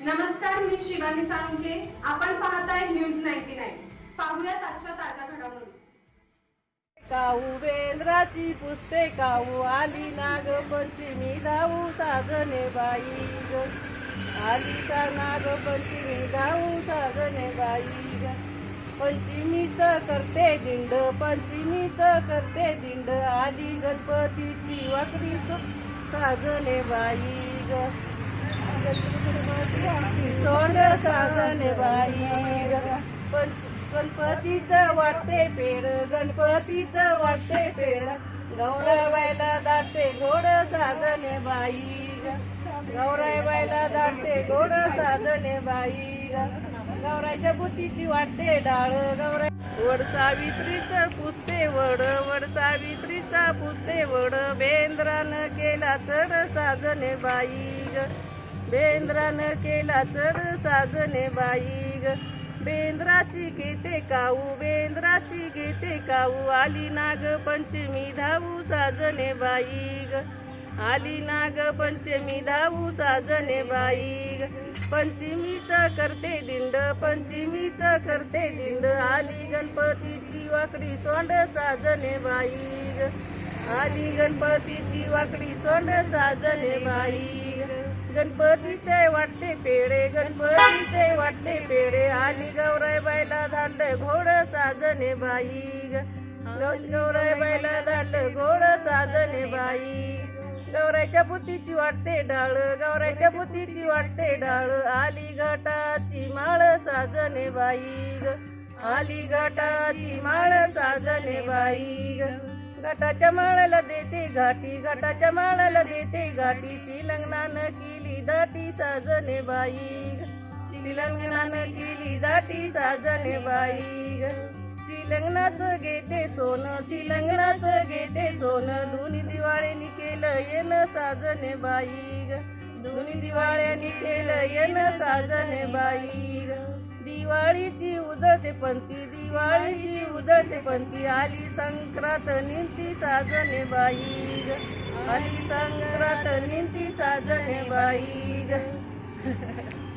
नमस्कार मी शिवानी साळुंके आपण पाहताय न्यूज नाईन्टी नाईन. पाहूयात आजच्या ताज्या घडामोडी. काऊ बेंद्राची पुसते काऊ आली नाग पंचमी धाऊ साजने बाई. ग आली सा नाग पंचमी धाऊ साजने बाई. ग पंचमीच करते दिंड पंचमीच करते दिंड. आली गणपतीची वाकडी साजने बाई. ग सोंड साजने बाई ग गणपतीचं वाटते पेड गणपतीचं वाटते पेड गौरवायला दाटते गोड साधने बाई गौरायबायला दाटते गोड साधने बाई गौरायच्या बुद्धीची बुतीची वाटते डाळ गौराय वड सावित्रीचं पुसते वड वड सावित्रीचा पुसते वड बेंद्रानं केला चढ साधने बाई ग बेंद्रानं केला चर साजने बाई ग बेंद्राची घेते काऊ बेंद्राची घेते काऊ. आली नाग पंचमी धावू साजने बाई ग आली नाग पंचमी धावू साजने बाई ग पंचमीच करते दिंड पंचमीच करते दिंड. आली गणपतीची वाकडी सोंड साजने बाई ग आली गणपतीची वाकडी सोंड साजने बाई ग गणपतीचे वाटते पेढे गणपतीचे वाटते पेढे. आली गौराय बायला धाडलं घोड साजने बाई. गौराय बायला बाईला घोड साजने बाई. गौरायच्या बुतीची वाटते डाळ गौरायच्या बुतीची वाटते डाळ. आली घाटाची माळ साजने बाई. आली घाटाची माळ साजने बाई. घाटाच्या माळाला देते घाटी घाटाच्या माळाला देते घाटी शिलंगणानं केली दाटी साजने बाई ग. केली दाटी साजने बाई ग. घेते सोनं शिलंगणाचं घेते सोनं दोन्ही दिवाळीनी केलं येणं साजने बाई दोन्ही दिवाळ्यानी केलं येणं साजने बाई दिवाळीची उजळते पंथी दिवाळीची उजळते पंथी आली संक्रांत निंती साजने बाई ग आली संक्रांत निंती साजने बाई ग